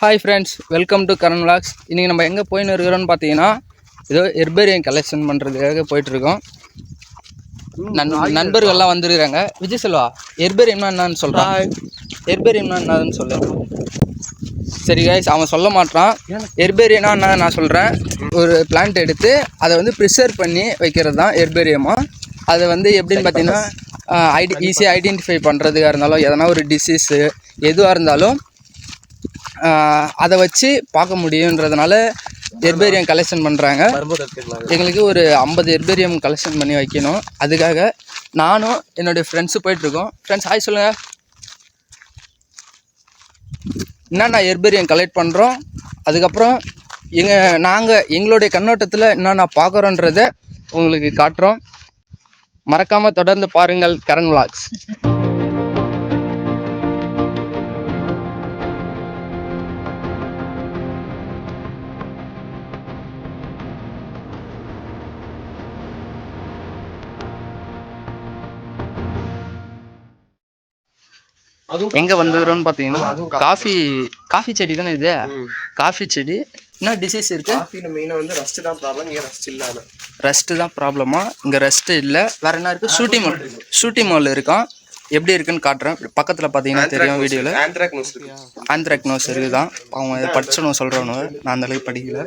Hi friends welcome to Karan vlogs. இன்றைக்கி நம்ம எங்கே போயின்னு இருக்கிறோம்னு பார்த்தீங்கன்னா ஏதோ எர்பேரியம் கலெக்ஷன் பண்ணுறதுக்காக போயிட்டுருக்கோம். நண் நண்பர்கள்லாம் வந்துருக்காங்க. விஜய் செல்வா எர்பேரியம்னா என்னன்னு சொல்கிறான் எர்பேரியம்னா என்னதுன்னு சொல்லு. சரி guys அவன் சொல்ல மாட்டான் எர்பேரியம்னா என்ன? நான் சொல்கிறேன் ஒரு பிளான்ட் எடுத்து அதை வந்து ப்ரிசர்வ் பண்ணி வைக்கிறது தான் எர்பேரியமாக அதை வந்து எப்படின்னு பார்த்தீங்கன்னா ஐடி ஈஸியாக ஐடென்டிஃபை பண்ணுறதுக்காக இருந்தாலும் எதனா ஒரு டிசீஸு எதுவாக இருந்தாலும் அதை வச்சு பார்க்க முடியுன்றதுனால எர்பேரியம் கலெக்ஷன் பண்ணுறாங்க எங்களுக்கு ஒரு ஐம்பது எர்பேரியம் கலெக்ஷன் பண்ணி வைக்கணும். அதுக்காக நானும் என்னுடைய ஃப்ரெண்ட்ஸு போயிட்டுருக்கோம். ஃப்ரெண்ட்ஸ் ஹாய் சொல்லுங்கள் என்னென்ன எர்பேரியம் கலெக்ட் பண்ணுறோம் அதுக்கப்புறம் எங்கள் நாங்கள் எங்களுடைய கண்ணோட்டத்தில் என்னென்ன பார்க்குறோன்றதை உங்களுக்கு காட்டுறோம். மறக்காமல் தொடர்ந்து பாருங்கள் கரண் vlogs. எங்கே வந்துடுறோம்னு பார்த்தீங்கன்னா காஃபி. காஃபி செடி தானே இது? காஃபி செடி. என்ன டிசீஸ் இருக்கு? காஃபில மெயினா வந்து ரஸ்ட் தான் ப்ராப்ளம் இங்க ரஸ்ட் இல்லாம. ரெஸ்ட்டு தான் ப்ராப்ளமா இங்கே ரெஸ்ட்டு இல்லை. வேற என்ன இருக்கு? ஷூட்டி மால் ஷூட்டி மால் இருக்கான் எப்படி இருக்குன்னு காட்டுறேன். பக்கத்தில் பார்த்தீங்கன்னா தெரியும் வீடியோவில் நோஸ் ஆந்த்ராக்னோஸ் இருக்குதான். அவங்க இதை படிச்சனும் சொல்கிறவனு நான் அந்த அளவுக்கு படிக்கல.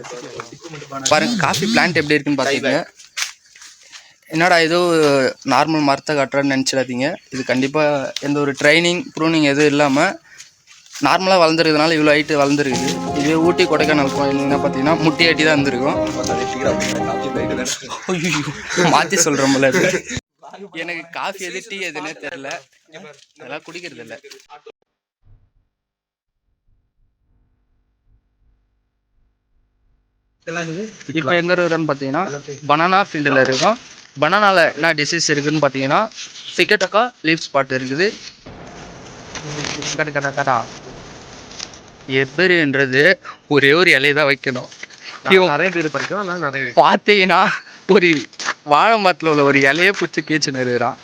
பாருங்க காஃபி பிளான்ட் எப்படி இருக்குன்னு பார்த்தீங்க என்னடா ஏதோ நார்மல் மரத்தை காட்டுறேன்னு நினச்சிடாதீங்க. இது கண்டிப்பாக எந்த ஒரு ட்ரைனிங் ப்ரூனிங் எதுவும் இல்லாமல் நார்மலாக வளர்ந்துருக்கிறதுனால இவ்வளோ ஹைட்டு வளர்ந்துருக்குது. இதே ஊட்டி கொடைக்கானல் போயிருந்தீங்கன்னா பார்த்தீங்கன்னா முட்டி அடி தான் இருந்திருக்கும். மாற்றி சொல்கிறோம் போல இது. எனக்கு காஃபி எது டீ எதுன்னே தெரில அதெல்லாம் குடிக்கிறது இல்லை. இப்போ எங்க இருக்கிறோன்னு பார்த்தீங்கன்னா பனானா ஃபீல்டில் இருக்கோம். பனானால என்ன டிசீஸ் இருக்குன்னு பார்த்தீங்கன்னா சிக்கட்டக்கா லீஃப் ஸ்பாட் இருக்குது. கட கட கடா எபரின்றது ஒரே ஒரு இலையை தான் வைக்கணும். நிறைய பேர் நிறைய பார்த்தீங்கன்னா ஒரு வாழை மரத்தில் உள்ள ஒரு இலையை பிடிச்சி கீச்சு நிறுகிறான்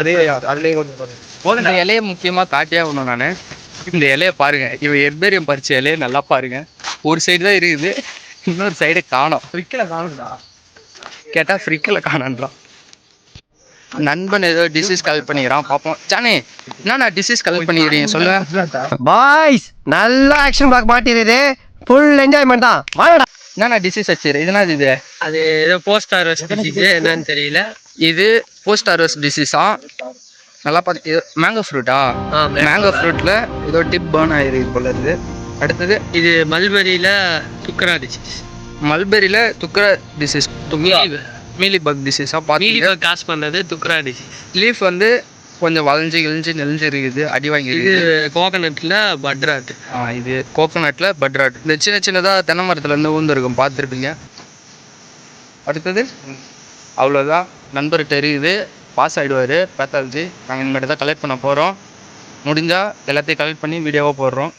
அதே அதுலயே கொஞ்சம் இலையை முக்கியமாக காட்டியே ஆகணும் நான். இந்த இலையை பாருங்க. இவன் எர்பேரியம் பறிச்ச இலையை நல்லா பாருங்க. ஒரு சைடு தான் இருக்குது. இன்னொரு சைடு காணோம். ஃப்ரிக்கில காணும்டா. கேட்டால் ஃப்ரிக்கில் காணன்றான் நண்பன் ஏதோ டிசீஸ் கலெக்ட் பண்ணிக்கிறான் பார்ப்போம் ஜானே என்னண்ணா டிசீஸ் கலெக்ட் பண்ணிக்கிறீங்க? சொல்லுங்க. பாய்ஸ் நல்ல ஆக்ஷன் பிளாக் மாட்டிருது ஃபுல் என்ஜாய்மெண்ட் தான். வாங்கடா. என்னண்ணா டிசீஸ் வச்சிரு இது என்னது இது? அது ஏதோ போஸ்ட் ஆர்வஸ் என்னன்னு தெரியல. இது போஸ்ட் ஆர்வஸ் டிசீஸா நல்லா பார்த்து மேங்கோ ஃப்ரூட்டா. மேங்கோ ஃப்ரூட்டில் ஏதோ டிப் பேர்ன் ஆகிருக்கு போல இருக்குது அடுத்தது இது மல்பெரியில துக்கரா டிசீஸ் மல்பெரியில் துக்கர டிசீஸ் மீலி பக் டிசீஸாக பார்த்து காசு பண்ணது துக்கரா டிசீஸ் லீஃப் வந்து கொஞ்சம் வளைஞ்சு கிழிஞ்சு நெளிஞ்சு இருக்குது அடி வாங்கி இது கோகனட்ல பட்ராட் ஆ, இது கோகோனட்டில் பட்ராட் இந்த சின்ன சின்னதாக தென்னை மரத்துல இருந்து ஊந்துருக்கும் பார்த்துருப்பீங்க அடுத்தது அவ்வளோதான் நண்பர்கிட்ட இருக்குது பாஸ் ஆகிடுவார் பேத்தாலஜி நாங்கள் இனிமேட்டு தான் கலெக்ட் பண்ண போகிறோம் முடிஞ்சால் எல்லாத்தையும் கலெக்ட் பண்ணி வீடியோவாக போடுறோம்.